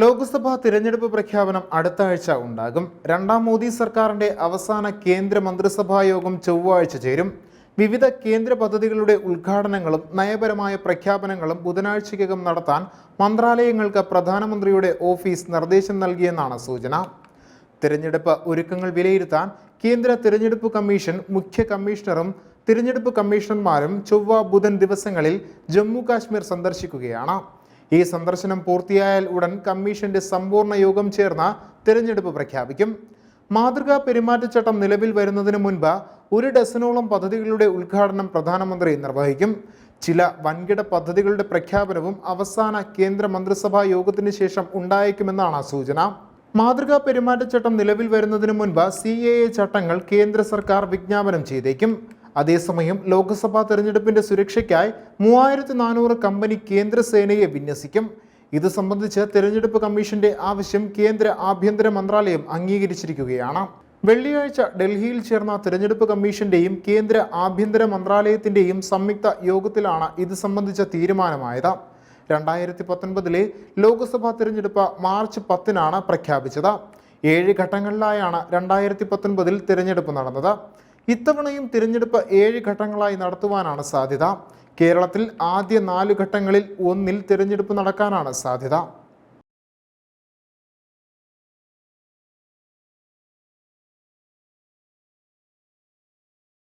ലോക്സഭാ തിരഞ്ഞെടുപ്പ് പ്രഖ്യാപനം അടുത്ത ആഴ്ച ഉണ്ടാകും. രണ്ടാം മോദി സർക്കാരിന്റെ അവസാന കേന്ദ്ര മന്ത്രിസഭാ യോഗം ചൊവ്വാഴ്ച ചേരും. വിവിധ കേന്ദ്ര പദ്ധതികളുടെ ഉദ്ഘാടനങ്ങളും നയപരമായ പ്രഖ്യാപനങ്ങളും ബുധനാഴ്ചയ്ക്കകം നടത്താൻ മന്ത്രാലയങ്ങൾക്ക് പ്രധാനമന്ത്രിയുടെ ഓഫീസ് നിർദ്ദേശം നൽകിയെന്നാണ് സൂചന. തിരഞ്ഞെടുപ്പ് ഒരുക്കങ്ങൾ വിലയിരുത്താൻ കേന്ദ്ര തിരഞ്ഞെടുപ്പ് കമ്മീഷൻ മുഖ്യ കമ്മീഷണറും തിരഞ്ഞെടുപ്പ് കമ്മീഷണർമാരും ചൊവ്വ ബുധൻ ദിവസങ്ങളിൽ ജമ്മു കാശ്മീർ സന്ദർശിക്കുകയാണ്. ഈ സന്ദർശനം പൂർത്തിയായാൽ ഉടൻ കമ്മീഷന്റെ സമ്പൂർണ യോഗം ചേർന്ന തിരഞ്ഞെടുപ്പ് പ്രഖ്യാപിക്കും. മാതൃകാ പെരുമാറ്റച്ചട്ടം നിലവിൽ വരുന്നതിന് മുൻപ് ഒരു ഡസനോളം പദ്ധതികളുടെ ഉദ്ഘാടനം പ്രധാനമന്ത്രി നിർവഹിക്കും. ചില വൻകിട പദ്ധതികളുടെ പ്രഖ്യാപനവും അവസാന കേന്ദ്ര മന്ത്രിസഭാ യോഗത്തിന് ശേഷം ഉണ്ടായേക്കുമെന്നാണ് സൂചന. മാതൃകാ പെരുമാറ്റച്ചട്ടം നിലവിൽ വരുന്നതിന് മുൻപ് സി ചട്ടങ്ങൾ കേന്ദ്ര സർക്കാർ വിജ്ഞാപനം ചെയ്തേക്കും. അതേസമയം ലോക്സഭാ തെരഞ്ഞെടുപ്പിന്റെ സുരക്ഷയ്ക്കായി മൂവായിരത്തി നാനൂറ് കമ്പനി കേന്ദ്രസേനയെ വിന്യസിക്കും. ഇത് സംബന്ധിച്ച് തെരഞ്ഞെടുപ്പ് കമ്മീഷന്റെ ആവശ്യം കേന്ദ്ര ആഭ്യന്തര മന്ത്രാലയം അംഗീകരിച്ചിരിക്കുകയാണ്. വെള്ളിയാഴ്ച ഡൽഹിയിൽ ചേർന്ന തെരഞ്ഞെടുപ്പ് കമ്മീഷന്റെയും കേന്ദ്ര ആഭ്യന്തര മന്ത്രാലയത്തിന്റെയും സംയുക്ത യോഗത്തിലാണ് ഇത് സംബന്ധിച്ച തീരുമാനമായത്. രണ്ടായിരത്തി പത്തൊൻപതിലെ ലോക്സഭാ തിരഞ്ഞെടുപ്പ് മാർച്ച് പത്തിനാണ് പ്രഖ്യാപിച്ചത്. ഏഴ് ഘട്ടങ്ങളിലായാണ് രണ്ടായിരത്തി പത്തൊൻപതിൽ തിരഞ്ഞെടുപ്പ് നടന്നത്. ഇത്തവണയും തിരഞ്ഞെടുപ്പ് ഏഴ് ഘട്ടങ്ങളായി നടത്തുവാനാണ് സാധ്യത. കേരളത്തിൽ ആദ്യ നാല് ഘട്ടങ്ങളിൽ ഒന്നിൽ തിരഞ്ഞെടുപ്പ് നടക്കാനാണ് സാധ്യത.